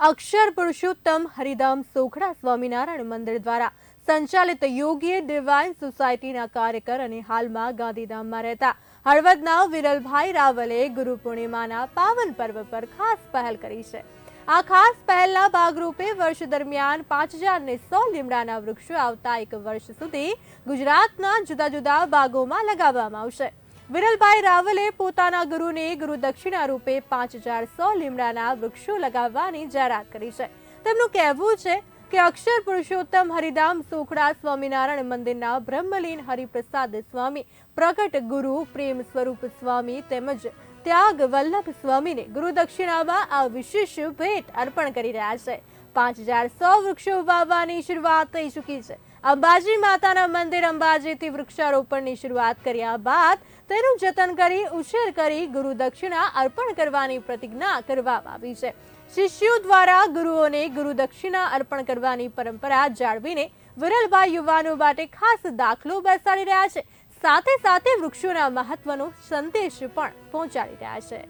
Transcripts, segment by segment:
અક્ષર પુરુષોત્તમ, હરિધામ, સોખડા, સ્વામિનારાયણ મંદિર દ્વારા સંચાલિત યોગીય ડિવાઇન સોસાયટીના કાર્યકર અને હાલમાં ગાંધીધામમાં રહેતા હળવદના વિરલભાઈ રાવલે ગુરુ પૂર્ણિમાના પાવન પર્વ પર ખાસ પહેલ કરી છે. આ ખાસ પહેલના ભાગરૂપે વર્ષ દરમિયાન પાંચ હજાર ને સો લીમડાના વૃક્ષો આવતા એક વર્ષ સુધી ગુજરાતના જુદા જુદા ભાગોમાં લગાવવામાં આવશે. વિરલભાઈ રાવલે પોતાના ગુરુને ગુરુ દક્ષિણા રૂપે પાંચ હજાર સો લીમડાના વૃક્ષો લગાવવાની જાહેરાત કરી છે. તેમનું કહેવું છે કે અક્ષર પુરુષોત્તમ હરિધામ સોખડા સ્વામિનારાયણ મંદિરના બ્રહ્મલીન હરિપ્રસાદ સ્વામી, પ્રગટ ગુરુ પ્રેમ સ્વરૂપ સ્વામી તેમજ ત્યાગ વલ્લભ સ્વામીને ગુરુ દક્ષિણામાં આ વિશેષ ભેટ અર્પણ કરી રહ્યા છે. પાંચ હજાર સો વૃક્ષો વાવવાની શરૂઆત થઈ ચૂકી છે. અંબાજી માતાના મંદિર અંબાજીથી વૃક્ષારોપણની શરૂઆત કર્યા બાદ તેનું જતન કરી, ઉછેર કરી, ગુરુ દક્ષિણા અર્પણ કરવાની પ્રતિજ્ઞા કરવામાં આવી છે. શિષ્યો દ્વારા ગુરુઓને ગુરુ દક્ષિણા અર્પણ કરવાની પરંપરા જાળવીને વિરલભાઈ યુવાનો માટે ખાસ દાખલો બેસાડી રહ્યા છે. સાથે સાથે વૃક્ષોના મહત્વનો સંદેશ પણ પહોંચાડી રહ્યા છે.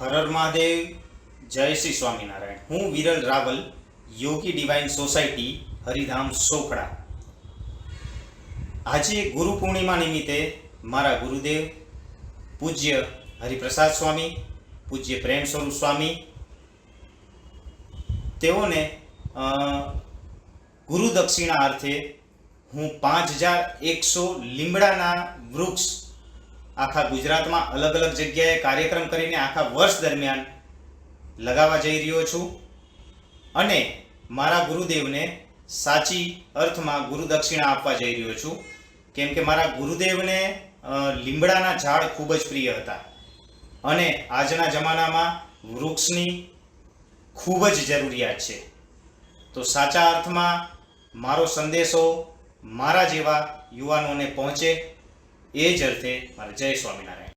હર હર મહાદેવ, જય શ્રી સ્વામિનારાયણ. હું વિરલ રાવલ યોગી ડિવાઇન સોસાયટી હરિધામ સોખડા. આજે ગુરુ પૂર્ણિમા નિમિત્તે મારા ગુરુદેવ, પૂજ્ય હરિપ્રસાદ સ્વામી, પૂજ્ય પ્રેમ સ્વરૂપ સ્વામી, તેઓને ગુરુ દક્ષિણા અર્થે હું પાંચ હજાર એકસો લીમડાના વૃક્ષ આખા ગુજરાતમાં અલગ અલગ જગ્યાએ કાર્યક્રમ કરીને આખા વર્ષ દરમિયાન લગાવવા જઈ રહ્યો છું. અને મારા ગુરુદેવને સાચી અર્થમાં ગુરુ દક્ષિણા આપવા જઈ રહ્યો છું. કેમ કે મારા ગુરુદેવને લીમડાના ઝાડ ખૂબ જ પ્રિય હતા. અને આજના જમાનામાં વૃક્ષની ખૂબ જ જરૂરિયાત છે. તો સાચા અર્થમાં મારો સંદેશો મારા જેવા યુવાનોને પહોંચે એ જ અર્થે મારે જય સ્વામિનારાયણ.